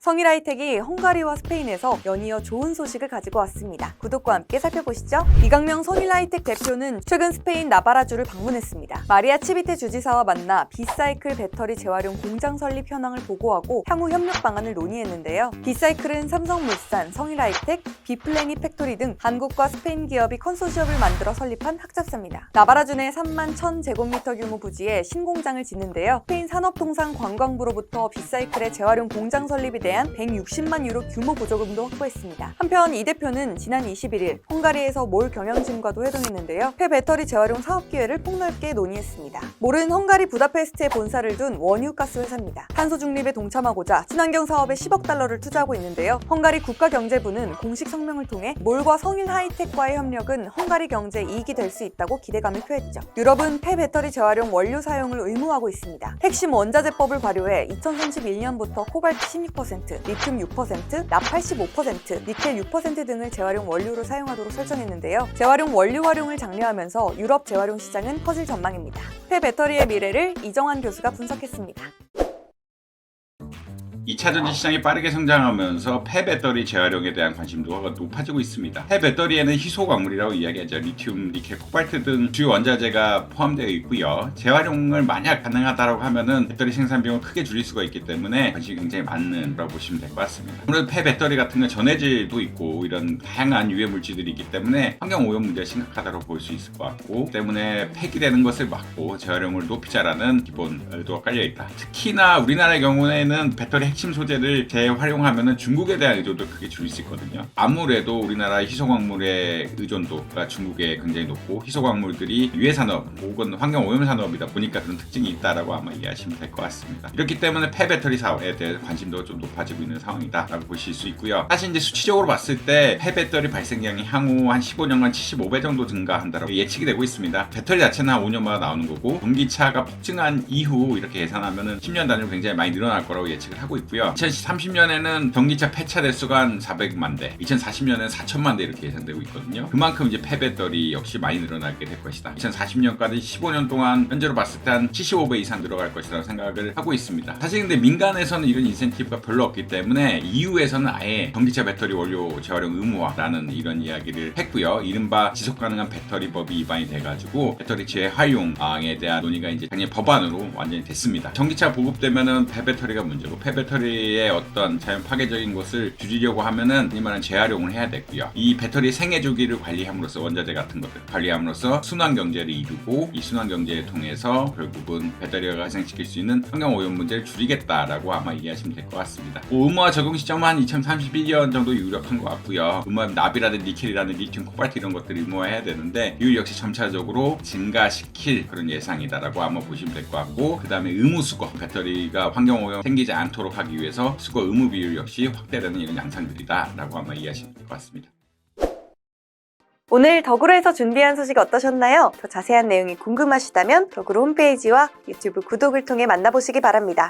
성일하이텍이 헝가리와 스페인에서 연이어 좋은 소식을 가지고 왔습니다. 구독과 함께 살펴보시죠. 이강명 성일하이텍 대표는 최근 스페인 나바라주를 방문했습니다. 마리아 치비테 주지사와 만나 비사이클 배터리 재활용 공장 설립 현황을 보고하고 향후 협력 방안을 논의했는데요. 비사이클은 삼성물산, 성일하이텍, 비플래니 팩토리 등 한국과 스페인 기업이 컨소시엄을 만들어 설립한 학자사입니다. 나바라주 내 3만 1천 제곱미터 규모 부지에 신공장을 짓는데요. 스페인 산업통상관광부로부터 비사이클의 재활용 공장 설립에 대한 160만 유로 규모 보조금도 확보했습니다. 한편 이 대표는 지난 21일 헝가리에서 몰 경영진과도 회동했는데요. 폐배터리 재활용 사업 기회를 폭넓게 논의했습니다. 몰은 헝가리 부다페스트에 본사를 둔 원유가스 회사입니다. 탄소 중립에 동참하고자 친환경 사업에 10억 달러를 투자하고 있는데요. 헝가리 국가경제부는 공식 성명을 통해 몰과 성인 하이텍과의 협력은 헝가리 경제 이익이 될 수 있다고 기대감을 표했죠. 유럽은 폐배터리 재활용 원료 사용을 의무화하고 있습니다. 핵심 원자재법을 발효해 2031년부터 코발트 16%, 리튬 6%, 납 85%, 니켈 6% 등을 재활용 원료로 사용하도록 설정했는데요. 재활용 원료 활용을 장려하면서 유럽 재활용 시장은 커질 전망입니다. 폐 배터리의 미래를 이정환 교수가 분석했습니다. 2차 전지 시장이 빠르게 성장하면서 폐배터리 재활용에 대한 관심도가 높아지고 있습니다. 폐배터리에는 희소 광물이라고 이야기하죠. 리튬, 니켈, 코발트 등 주요 원자재가 포함되어 있고요. 재활용을 만약 가능하다고 하면은 배터리 생산 비용을 크게 줄일 수가 있기 때문에 관심이 굉장히 많은 거라고 보시면 될 것 같습니다. 아무래도 폐배터리 같은 건 전해질도 있고 이런 다양한 유해 물질들이 있기 때문에 환경 오염 문제가 심각하다고 볼 수 있을 것 같고 때문에 폐기되는 것을 막고 재활용을 높이자라는 기본 의도가 깔려 있다. 특히나 우리나라의 경우에는 배터리 핵심 소재를 재활용하면 중국에 대한 의존도 크게 줄일 수 있거든요. 아무래도 우리나라 희소광물의 의존도가 중국에 굉장히 높고 희소광물들이 유해 산업 혹은 환경 오염 산업이다 보니까 그런 특징이 있다라고 아마 이해하시면 될 것 같습니다. 이렇기 때문에 폐배터리 사업에 대해 관심도가 좀 높아지고 있는 상황이다라고 보실 수 있고요. 사실 이제 수치적으로 봤을 때 폐배터리 발생량이 향후 한 15년간 75배 정도 증가한다고 예측이 되고 있습니다. 배터리 자체는 한 5년마다 나오는 거고 전기차가 폭증한 이후 이렇게 예상하면은 10년 단위로 굉장히 많이 늘어날 거라고 예측을 하고 있고 요. 2030년에는 전기차 폐차 대수가 한 400만 대, 2040년에는 4천만 대 이렇게 예상되고 있거든요. 그만큼 이제 폐배터리 역시 많이 늘어나게 될 것이다. 2040년까지 15년 동안 현재로 봤을 때 한 75배 이상 늘어갈 것이라고 생각을 하고 있습니다. 사실 근데 민간에서는 이런 인센티브가 별로 없기 때문에 EU에서는 아예 전기차 배터리 원료 재활용 의무화라는 이런 이야기를 했고요. 이른바 지속 가능한 배터리 법이 위반이 돼가지고 배터리 재활용에 대한 논의가 이제 작년 법안으로 완전히 됐습니다. 전기차 보급되면은 폐배터리가 문제고 폐배터리 의 어떤 자연 파괴적인 것을 줄이려고 하면은 이만한 재활용을 해야 되고요. 이 배터리 생애 주기를 관리함으로써 원자재 같은 것들 관리함으로써 순환 경제를 이루고 이 순환 경제를 통해서 결국은 배터리가 발생시킬 수 있는 환경 오염 문제를 줄이겠다라고 아마 이해하시면 될 것 같습니다. 뭐 의무화 적용 시점은 한 2031년 정도 유력한 것 같고요. 의무화 납이라든 니켈이라든 리튬, 코발트 이런 것들을 의무화해야 되는데 이율 역시 점차적으로 증가시킬 그런 예상이다라고 아마 보시면 될 것 같고 그 다음에 의무 수거 배터리가 환경 오염 생기지 않도록 하기 위해서 수거 의무 비율 역시 확대되는 이런 양상들이다라고 아마 이해하시면 될 것 같습니다. 오늘 덕으로에서 준비한 소식 어떠셨나요? 더 자세한 내용이 궁금하시다면 덕으로 홈페이지와 유튜브 구독을 통해 만나보시기 바랍니다.